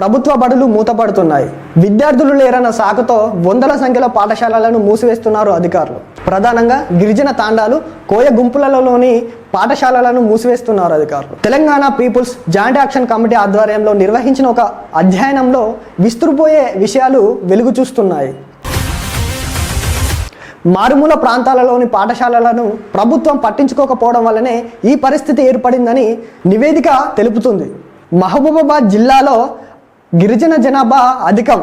ప్రభుత్వ బడులు మూతపడుతున్నాయి. విద్యార్థులు లేరన్న సాకుతో వందల సంఖ్యలో పాఠశాలలను మూసివేస్తున్నారు అధికారులు. ప్రధానంగా గిరిజన తాండాలు కోయ గుంపులలోని పాఠశాలలను మూసివేస్తున్నారు అధికారులు. Telangana people's joint action committee ఆధ్వర్యంలో నిర్వహించిన ఒక అధ్యయనంలో విస్తుపోయే విషయాలు వెలుగు చూస్తున్నాయి. మారుమూల ప్రాంతాలలోని పాఠశాలలను ప్రభుత్వం పట్టించుకోకపోవడం వల్లనే ఈ పరిస్థితి ఏర్పడిందని నివేదిక తెలుపుతుంది. మహబూబాబాద్ జిల్లాలో గిరిజన జనాభా అధికం.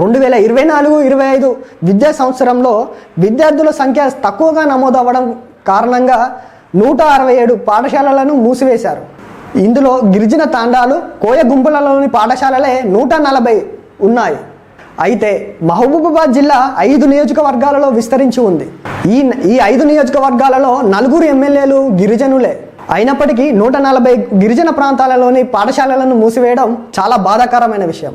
రెండు వేల ఇరవై నాలుగు ఇరవై ఐదు విద్యా సంవత్సరంలో విద్యార్థుల సంఖ్య తక్కువగా నమోదవ్వడం కారణంగా నూట అరవై ఏడు పాఠశాలలను మూసివేశారు. ఇందులో గిరిజన తాండాలు కోయ గుంపులలోని పాఠశాలలే నూట నలభై ఉన్నాయి. అయితే మహబూబాబాద్ జిల్లా ఐదు నియోజకవర్గాలలో విస్తరించి ఉంది. ఈ ఈ ఐదు నియోజకవర్గాలలో నలుగురు ఎమ్మెల్యేలు గిరిజనులే. అయినప్పటికీ నూట నలభై గిరిజన ప్రాంతాలలోని పాఠశాలలను మూసివేయడం చాలా బాధాకరమైన విషయం.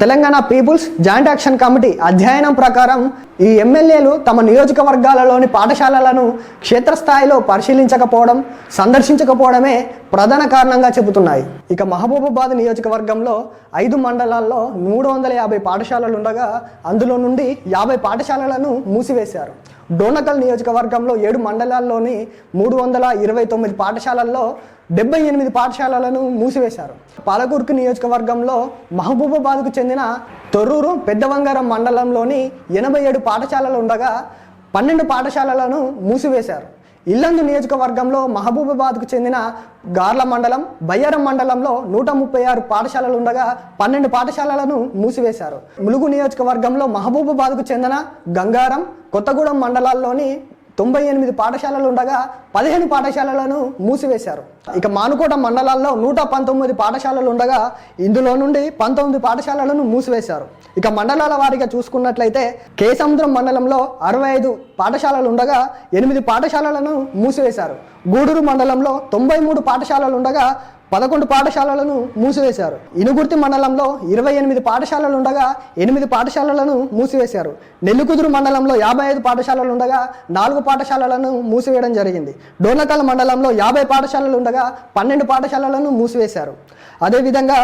Telangana people's joint action committee అధ్యయనం ప్రకారం ఈ ఎమ్మెల్యేలు తమ నియోజకవర్గాలలోని పాఠశాలలను క్షేత్రస్థాయిలో పరిశీలించకపోవడం సందర్శించకపోవడమే ప్రధాన కారణంగా చెబుతున్నాయి. ఇక మహబూబాబాద్ నియోజకవర్గంలో ఐదు మండలాల్లో మూడు వందల యాభై పాఠశాలలు ఉండగా అందులో నుండి యాభై పాఠశాలలను మూసివేశారు. డోనకల్ నియోజకవర్గంలో ఏడు మండలాల్లోని మూడు వందల ఇరవై తొమ్మిది పాఠశాలల్లో డెబ్బై ఎనిమిది పాఠశాలలను మూసివేశారు. పాలకూర్కు నియోజకవర్గంలో మహబూబాబాద్కు చెందిన తొర్రూరు పెద్దవంగారం మండలంలోని ఎనభై ఏడు పాఠశాలలు ఉండగా పన్నెండు పాఠశాలలను మూసివేశారు. ఇల్లందు నియోజకవర్గంలో మహబూబాబాద్కు చెందిన గార్ల మండలం బయ్యారం మండలంలో నూట ముప్పై ఆరు పాఠశాలలు ఉండగా పన్నెండు పాఠశాలలను మూసివేశారు. ములుగు నియోజకవర్గంలో మహబూబాబాద్కు చెందిన గంగారం కొత్తగూడెం మండలాల్లోని తొంభై ఎనిమిది పాఠశాలలు ఉండగా పదిహేను పాఠశాలలను మూసివేశారు. ఇక మానుకోట మండలాల్లో నూట పంతొమ్మిది పాఠశాలలు ఉండగా ఇందులో నుండి పంతొమ్మిది పాఠశాలలను మూసివేశారు. ఇక మండలాల వారీగా చూసుకున్నట్లయితే కేసముద్రం మండలంలో అరవై ఐదు పాఠశాలలు ఉండగా ఎనిమిది పాఠశాలలను మూసివేశారు. గూడూరు మండలంలో తొంభై మూడు పాఠశాలలు ఉండగా పదకొండు పాఠశాలలను మూసివేశారు. ఇనుగుర్తి మండలంలో ఇరవై ఎనిమిది పాఠశాలలు ఉండగా ఎనిమిది పాఠశాలలను మూసివేశారు. నెల్లికుదురు మండలంలో యాభై ఐదు పాఠశాలలు ఉండగా నాలుగు పాఠశాలలను మూసివేయడం జరిగింది. డోర్నకల్ మండలంలో యాభై పాఠశాలలు ఉండగా పన్నెండు పాఠశాలలను మూసివేశారు. అదేవిధంగా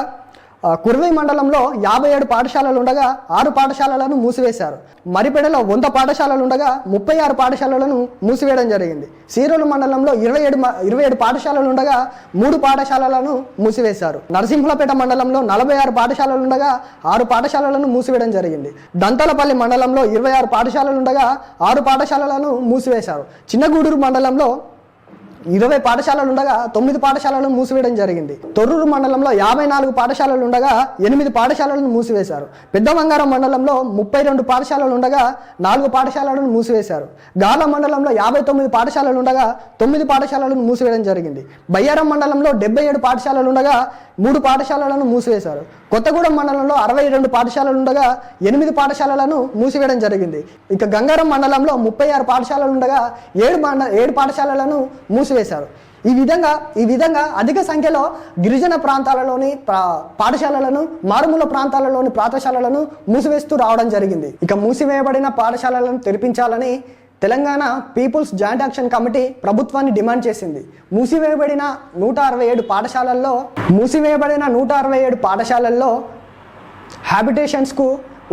కుర్వై మండలంలో యాభై ఏడు పాఠశాలలు ఉండగా ఆరు పాఠశాలలను మూసివేశారు. మరిపెడలో వంద పాఠశాలలు ఉండగా ముప్పై ఆరు పాఠశాలలను మూసివేయడం జరిగింది. సీరోలు మండలంలో ఇరవై ఏడు ఇరవై ఏడు పాఠశాలలు ఉండగా మూడు పాఠశాలలను మూసివేశారు. నరసింహులపేట మండలంలో నలభై ఆరు పాఠశాలలు ఉండగా ఆరు పాఠశాలలను మూసివేయడం జరిగింది. దంతలపల్లి మండలంలో ఇరవై ఆరు పాఠశాలలు ఉండగా ఆరు పాఠశాలలను మూసివేశారు. చిన్నగూడూరు మండలంలో ఇరవై పాఠశాలలు ఉండగా తొమ్మిది పాఠశాలలను మూసివేయడం జరిగింది. తొర్రూరు మండలంలో యాభై నాలుగు పాఠశాలలు ఉండగా ఎనిమిది పాఠశాలలను మూసివేశారు. పెద్దమంగారం మండలంలో ముప్పై రెండు పాఠశాలలు ఉండగా నాలుగు పాఠశాలలను మూసివేశారు. గాల మండలంలో యాభై తొమ్మిది పాఠశాలలు ఉండగా తొమ్మిది పాఠశాలలను మూసివేయడం జరిగింది. బయ్యారం మండలంలో డెబ్బై ఏడు పాఠశాలలు ఉండగా మూడు పాఠశాలలను మూసివేశారు. కొత్తగూడెం మండలంలో అరవై రెండు పాఠశాలలు ఉండగా ఎనిమిది పాఠశాలలను మూసివేయడం జరిగింది. ఇక గంగారం మండలంలో ముప్పై ఆరు పాఠశాలలు ఉండగా ఏడు మండ ఏడు పాఠశాలలను మూసివేశారు. ఈ విధంగా ఈ విధంగా అధిక సంఖ్యలో గిరిజన ప్రాంతాలలోని పాఠశాలలను మారుమూల ప్రాంతాలలోని పాఠశాలలను మూసివేస్తూ రావడం జరిగింది. ఇక మూసివేయబడిన పాఠశాలలను తెరిపించాలని Telangana people's joint action committee ప్రభుత్వాన్ని డిమాండ్ చేసింది. మూసివేయబడిన నూట అరవై ఏడు పాఠశాలల్లో మూసివేయబడిన నూట అరవై ఏడు పాఠశాలల్లో హ్యాబిటేషన్స్కు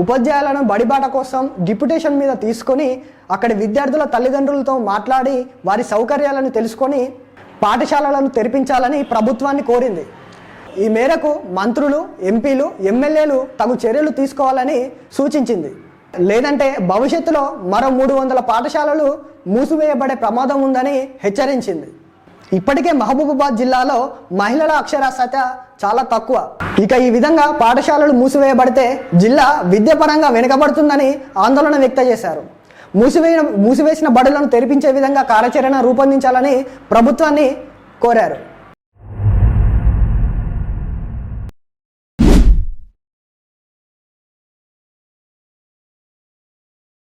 ఉపాధ్యాయులను బడిబాట కోసం డిప్యుటేషన్ మీద తీసుకొని అక్కడి విద్యార్థుల తల్లిదండ్రులతో మాట్లాడి వారి సౌకర్యాలను తెలుసుకొని పాఠశాలలను తెరిపించాలని ప్రభుత్వాన్ని కోరింది. ఈ మేరకు మంత్రులు ఎంపీలు ఎమ్మెల్యేలు తగు చర్యలు తీసుకోవాలని సూచించింది. లేదంటే భవిష్యత్తులో మరో మూడు వందల పాఠశాలలు మూసివేయబడే ప్రమాదం ఉందని హెచ్చరించింది. ఇప్పటికే మహబూబాబాద్ జిల్లాలో మహిళల అక్షరాస్యత చాలా తక్కువ. ఇక ఈ విధంగా పాఠశాలలు మూసివేయబడితే జిల్లా విద్యాపరంగా వెనుకబడుతుందని ఆందోళన వ్యక్తం చేశారు. మూసివేయ మూసివేసిన బడులను తెరిపించే విధంగా కార్యాచరణ రూపొందించాలని ప్రభుత్వాన్ని కోరారు.